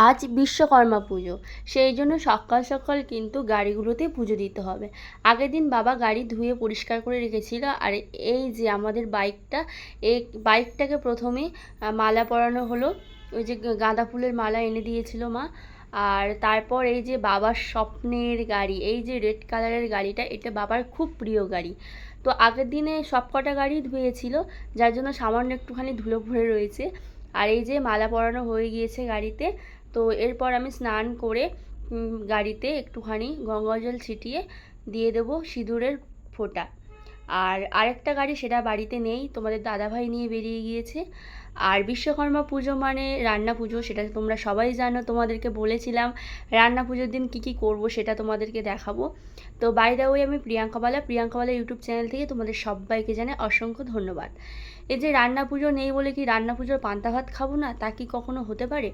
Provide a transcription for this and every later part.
আজ বিশ্বকর্মা পুজো। সেই জন্য সকাল সকাল কিন্তু গাড়িগুলোতে পুজো দিতে হবে। আগের দিন বাবা গাড়ি ধুয়ে পরিষ্কার করে রেখেছিল আর এই যে আমাদের বাইকটা, এই বাইকটাকে প্রথমে মালা পরানো হলো। ওই যে গাঁদা ফুলের মালা এনে দিয়েছিল মা। আর তারপর এই যে বাবার স্বপ্নের গাড়ি, এই যে রেড কালারের গাড়িটা, এটা বাবার খুব প্রিয় গাড়ি। তো আগের দিনে সব কটা গাড়ি ধুয়েছিল, যার জন্য সামান্য একটুখানি ধুলো ভরে রয়েছে। আর এই যে মালা পরানো হয়ে গিয়েছে গাড়িতে তো এরপর আমি স্নান করে গাড়িতে একটুখানি গঙ্গা জল ছিটিয়ে দিয়ে দেবো সিঁদুরের ফোঁটা। আর আরেকটা গাড়ি সেটা বাড়িতে নেই, তোমাদের দাদাভাই নিয়ে বেরিয়ে গিয়েছে। আর বিশ্বকর্মা পুজো মানে রান্না পুজো, সেটা তোমরা সবাই জানো, তোমাদেরকে বলেছিলাম রান্না পুজোর দিন কী কী করব সেটা তোমাদেরকে দেখাবো। তো বাই দা ওই আমি প্রিয়াঙ্কা বালা প্রিয়াঙ্কা বালা ইউটিউব চ্যানেল থেকে তোমাদের সবাইকে জানাই অসংখ্য ধন্যবাদ। এই যে রান্না পুজো নেই বলে কি রান্না পুজোর পান্তা ভাত খাব না, তা কি কখনো হতে পারে?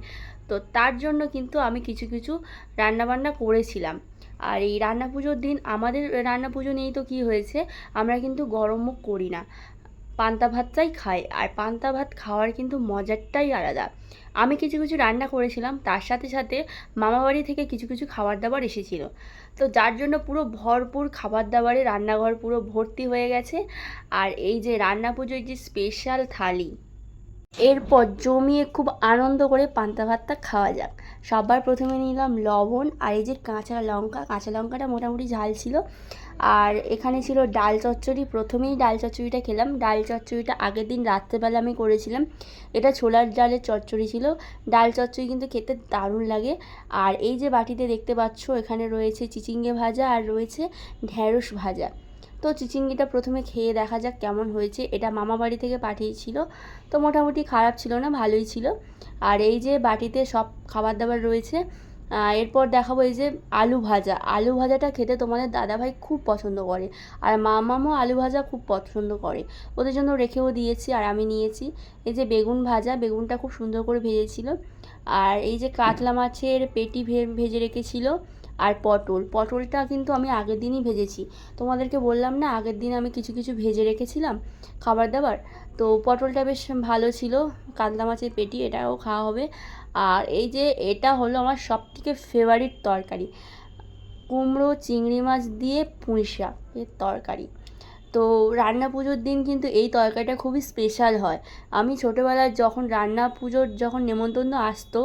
তো তার জন্য কিন্তু আমি কিছু কিছু রান্নাবান্না করেছিলাম। আর এই রান্না পুজোর দিন আমাদের রান্না পুজো নিয়েই তো কী হয়েছে, আমরা কিন্তু গরম মুখ করি না। পান্তা ভাতটাই খাই, আর পান্তা ভাত খাওয়ার কিন্তু মজারটাই আলাদা। আমি কিছু কিছু রান্না করেছিলাম, তার সাথে সাথে মামাবাড়ি থেকে কিছু কিছু খাবার দাবার এসেছিল। তো যার জন্য পুরো ভরপুর খাবার দাবারে রান্নাঘর পুরো ভর্তি হয়ে গেছে। আর এই যে রান্না পুজোর যে স্পেশাল থালি এরপর জমিয়ে খুব আনন্দ করে পান্তা ভাতটা খাওয়া যাক। সবার প্রথমে নিলাম লবণ আর এই যে কাঁচা লঙ্কা, কাঁচা লঙ্কাটা মোটামুটি ঝাল ছিল। আর এখানে ছিল ডাল চচ্চড়ি। প্রথমেই ডাল চচ্চড়িটা খেলাম। ডাল চচ্চড়িটা আগের দিন রাত্রেবেলা আমি করেছিলাম। এটা ছোলার ডালের চচ্চড়ি ছিল। ডাল চচ্চড়ি কিন্তু খেতে দারুণ লাগে। আর এই যে বাটিতে দেখতে পাচ্ছ, এখানে রয়েছে চিচিঙ্গে ভাজা আর রয়েছে ঢ্যাঁড়স ভাজা। তো চিচিঙ্গিটা প্রথমে খেয়ে দেখা যাক কেমন হয়েছে। এটা মামা বাড়ি থেকে পাঠিয়েছিল। তো মোটামুটি খারাপ ছিল না, ভালোই ছিল। আর এই যে বাটিতে সব খাবার দাবার রয়েছে এরপর দেখাবো এই যে আলু ভাজা। আলু ভাজাটা খেতে তোমাদের দাদাভাই খুব পছন্দ করে, আর মামামও আলু ভাজা খুব পছন্দ করে। ওদের জন্য রেখেও দিয়েছি আর আমি নিয়েছি। এই যে বেগুন ভাজা, বেগুনটা খুব সুন্দর করে ভেজেছিল। আর এই যে কাতলা মাছের পেটি ভেজে রেখেছিল। আর পটল। পটলটা কিন্তু আমি আগের দিনই ভেজেছি। তোমাদেরকে বললাম না, আগের দিন আমি কিছু কিছু ভেজে রেখেছিলাম খাবার দাবার তো পটলটা বেশ ভালো ছিল, কাতলা মাছের পেটি, এটাও খাওয়া হবে। আর এই যে এটা হলো আমার সবথেকে ফেভারিট তরকারি। কুমড়ো, চিংড়ি মাছ দিয়ে পুঁই এর তরকারি। তো রান্না পুজোর দিন কিন্তু এই তরকারিটা খুবই স্পেশাল হয়। আমি ছোটোবেলায় যখন রান্না পুজোর যখন নেমন্তন্ন আসতো,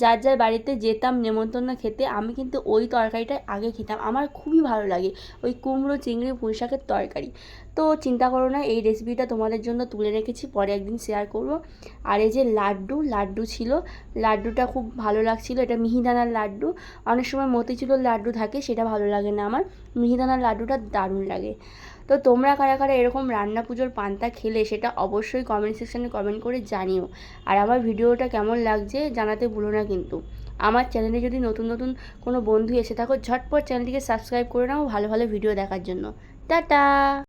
যার যার বাড়িতে যেতাম নেমন্তন্ন খেতে, আমি কিন্তু ওই তরকারিটাই আগে খেতাম। আমার খুবই ভালো লাগে ওই কুমড়ো, চিংড়ি, পুঁই শাকের তরকারি। তো চিন্তা করো না, এই রেসিপিটা তোমাদের জন্য তুলে রেখেছি, পরে একদিন শেয়ার করব। আর এই যে লাড্ডু লাড্ডু ছিল, লাড্ডুটা খুব ভালো লাগছিল, এটা মিহিদানার লাড্ডু। অনেক সময় মতিচুলোর লাড্ডু থাকে, সেটা ভালো লাগে না আমার। মিহিদানার লাড্ডুটা দারুণ লাগে। তো তোমরা কারা কারা এরকম রান্না পুজোর পান্তা খেলে সেটা অবশ্যই কমেন্ট সেকশানে কমেন্ট করে জানিও। আর আমার ভিডিওটা কেমন লাগছে জানাতে ভুলো না কিন্তু। আমার চ্যানেলে যদি নতুন নতুন কোনো বন্ধু এসে থাকো, ঝটপট চ্যানেলটিকে সাবস্ক্রাইব করে নাও ভালো ভালো ভিডিও দেখার জন্য। টাটা!